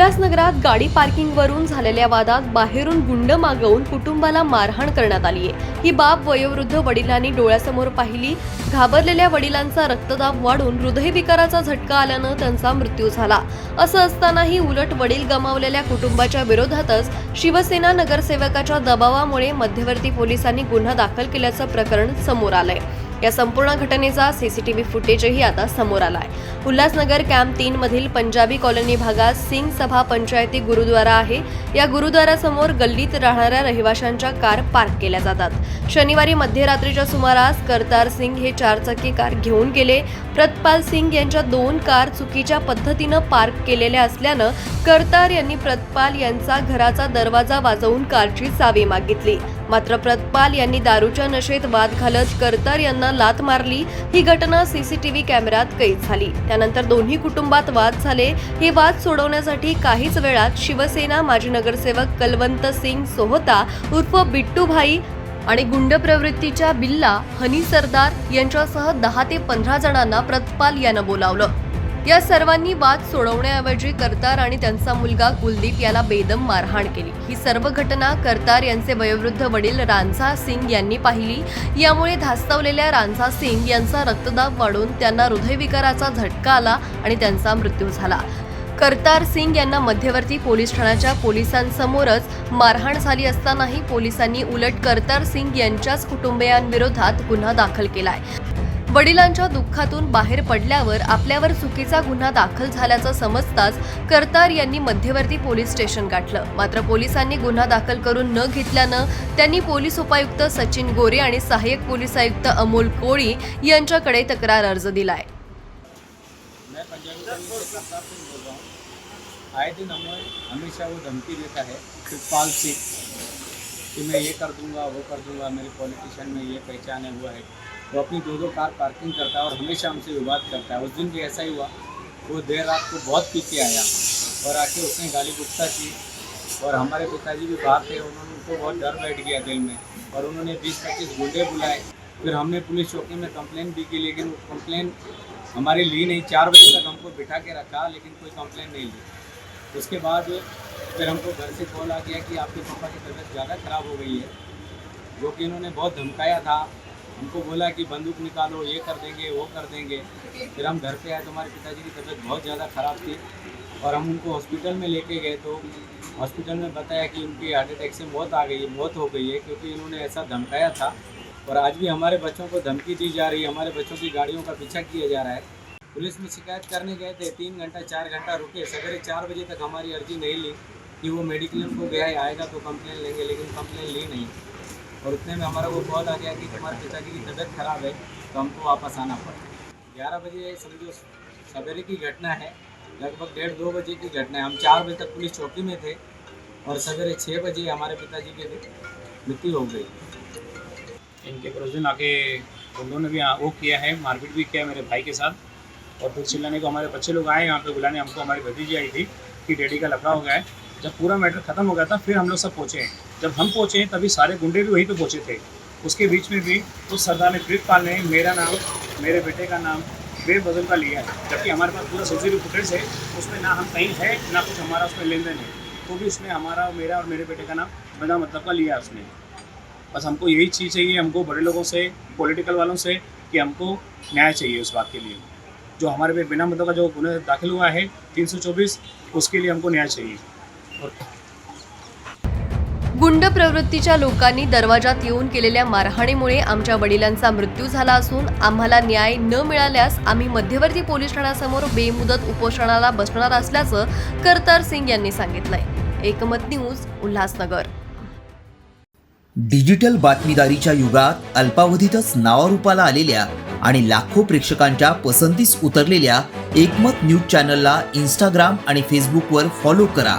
उल्हासनगरात गाडी पार्किंगवरून झालेल्या वादात बाहेरून गुंड मागवून कुटुंबाला मारहाण करण्यात आली आहे. ही बाब वयोवृद्ध वडिलांनी डोळ्यासमोर पाहिली. घाबरलेल्या वडिलांचा रक्तदाब वाढून हृदयविकाराचा झटका आल्यानं त्यांचा मृत्यू झाला. असं असतानाही उलट वडील गमावलेल्या कुटुंबाच्या विरोधातच शिवसेना नगरसेवकाच्या दबावामुळे मध्यवर्ती पोलिसांनी गुन्हा दाखल केल्याचं प्रकरण समोर आलंय. या संपूर्ण घटनेचा सीसीटीव्ही फुटेजही आता समोर आला आहे उल्हासनगर कॅम्प तीन मधील पंजाबी कॉलनी भागात सिंग सभा पंचायती गुरुद्वारा आहे. या गुरुद्वारासमोर गल्लीत राहणाऱ्या रहिवाशांच्या कार पार्क केल्या जातात. शनिवारी मध्यरात्रीच्या सुमारास करतार सिंग हे चारचाकी कार घेऊन गेले. प्रतपाल सिंग यांच्या दोन कार चुकीच्या पद्धतीनं पार्क केलेल्या असल्यानं करतार यांनी प्रतपाल यांचा घराचा दरवाजा वाजवून कारची चावी मागितली. मात्र प्रतपाल यांनी दारूच्या नशेत वाद घालत करतार यांना लात मारली. ही घटना सीसीटीव्ही कॅमेऱ्यात कैद झाली. त्यानंतर दोन्ही कुटुंबात वाद झाले. हे वाद सोडवण्यासाठी काहीच वेळात शिवसेना माजी नगरसेवक कलवंत सिंग सोहता उर्फ बिट्टूभाई आणि गुंड प्रवृत्तीच्या बिल्ला हनी सरदार यांच्यासह दहा ते पंधरा जणांना प्रतपाल यानं बोलावलं. या सर्वांनी वाद सोडवण्याऐवजी करतार आणि त्यांचा मुलगा कुलदीप याला बेदम मारहाण केली. ही सर्व घटना करतार यांचे वयोवृद्ध वडील रांझा सिंग यांनी पाहिली. यामुळे धास्तवलेल्या रांझा सिंग यांचा रक्तदाब वाढून त्यांना हृदयविकाराचा झटका आला आणि त्यांचा मृत्यू झाला. करतार सिंग यांना मध्यवर्ती पोलीस ठाण्याच्या पोलिसांसमोरच मारहाण झाली असतानाही पोलिसांनी उलट करतार सिंग यांच्याच कुटुंबियांविरोधात गुन्हा दाखल केलाय. वडिलांच्या दुःखातून बाहेर पडल्यावर आपल्यावर चुकीचा गुन्हा दाखल झाल्याचं समजताच करतार यांनी मध्यवर्ती पोलीस स्टेशन गाठलं. मात्र पोलिसांनी गुन्हा दाखल करून न घेतल्यानं त्यांनी पोलीस उपायुक्त सचिन गोरे आणि सहाय्यक पोलीस आयुक्त अमोल कोळी यांच्याकडे तक्रार अर्ज दिलाय. आए दिन हमें हमेशा वो धमकी देता है शिवपाल सिंह कि मैं ये कर दूंगा वो कर दूंगा मेरे पॉलिटिशियन में ये पहचान है हुआ है। वो अपनी दो दो कार पार्किंग करता है और हमेशा हमसे विवाद करता है। उस दिन भी ऐसा ही हुआ। वो देर रात को बहुत पी के आया और आके उसने गाली गुप्ता की और हमारे पिताजी भी बाहर थे। उन्होंने उनको बहुत डर बैठ गया दिल में और उन्होंने बीस पच्चीस गुंडे बुलाए। फिर हमने पुलिस चौकी में कंप्लेन भी की, लेकिन वो कंप्लेन हमारी ली नहीं। चार बजे तक हमको बिठा के रखा, लेकिन कोई कंप्लेन नहीं ली। उसके बाद फिर हमको घर से कॉल आ गया कि आपके पापा की तबीयत ज़्यादा ख़राब हो गई है, जो कि इन्होंने बहुत धमकाया था। हमको बोला कि बंदूक निकालो, ये कर देंगे, वो कर देंगे। फिर हम घर पे आए तो हमारे पिताजी की तबीयत बहुत ज़्यादा ख़राब थी और हम उनको हॉस्पिटल में लेके गए तो हॉस्पिटल में बताया कि उनकी हार्ट अटैक से मौत आ गई है, मौत हो गई है, क्योंकि इन्होंने ऐसा धमकाया था। और आज भी हमारे बच्चों को धमकी दी जा रही है, हमारे बच्चों की गाड़ियों का पीछा किया जा रहा है। पुलिस में शिकायत करने गए थे, तीन घंटा, चार घंटा रुके। सवेरे चार बजे तक हमारी अर्जी नहीं ली कि वो मेडिक्लेम को गया आएगा तो कंप्लेन लेंगे, लेकिन कंप्लेन ली नहीं। और उतने में हमारा वो कॉल आ गया कि तुम्हारे पिताजी की तबीयत खराब है तो हमको वापस आना पड़ा। ग्यारह बजे समझो सवेरे की घटना है, लगभग डेढ़ दो बजे की घटना है। हम चार बजे तक पुलिस चौकी में थे और सवेरे छः बजे हमारे पिताजी की मृत्यु हो गई। इनके पड़ोसी आके गुंडों ने भी वो किया है, मारपीट भी किया मेरे भाई के साथ। और फिर चिल्लाने को हमारे बच्चे लोग आए, यहाँ पे बुलाने हमको हमारी भतीजी आई थी कि डैडी का लफड़ा हो गया है। जब पूरा मैटर खत्म हो गया था, फिर हम लोग सब पहुँचे जब हम पहुँचे तभी सारे गुंडे भी वहीं पर पहुँचे थे। उसके बीच में भी उस सरदार ने प्रीतपाल ने मेरा नाम, मेरे बेटे का नाम, बेबदल का लिया है। जबकि हमारे पास पूरा सीसीटीवी फुटेज है, उसमें ना हम कहीं है, ना कुछ हमारा उसमें लेन देन है। तो भी उसने हमारा, मेरा और मेरे बेटे का नाम बिना मतलब का लिया उसने। बस हमको यही चीज़ चाहिए, हमको बड़े लोगों से पॉलिटिकल वालों से, कि हमको न्याय चाहिए उस बात के लिए। जो हमारे पे बिना मतलब का जो गुना दाखिल हुआ है 324 उसके लिए हमको न्याय चाहिए। गुंड प्रवृत्तीच्या लोकांनी दरवाजात येऊन केलेल्या मारहाणीमुळे आमच्या वडिलांचा मृत्यू झाला असून आम्हाला न्याय न मिळाल्यास आम्ही मध्यवर्ती पोलीस ठाण्यासमोर बेमुदत उपोषणाला बसणार असल्याचं करतार सिंग यांनी सांगितलंय. एकमत न्यूज उल्हासनगर. डिजिटल बातमीदारीच्या युगात अल्पावधीतच नावारूपाला आलेल्या आणि लाखो प्रेक्षकांच्या पसंतीस उतरलेल्या एकमत न्यूज चॅनलला इंस्टाग्राम आणि फेसबुकवर फॉलो करा.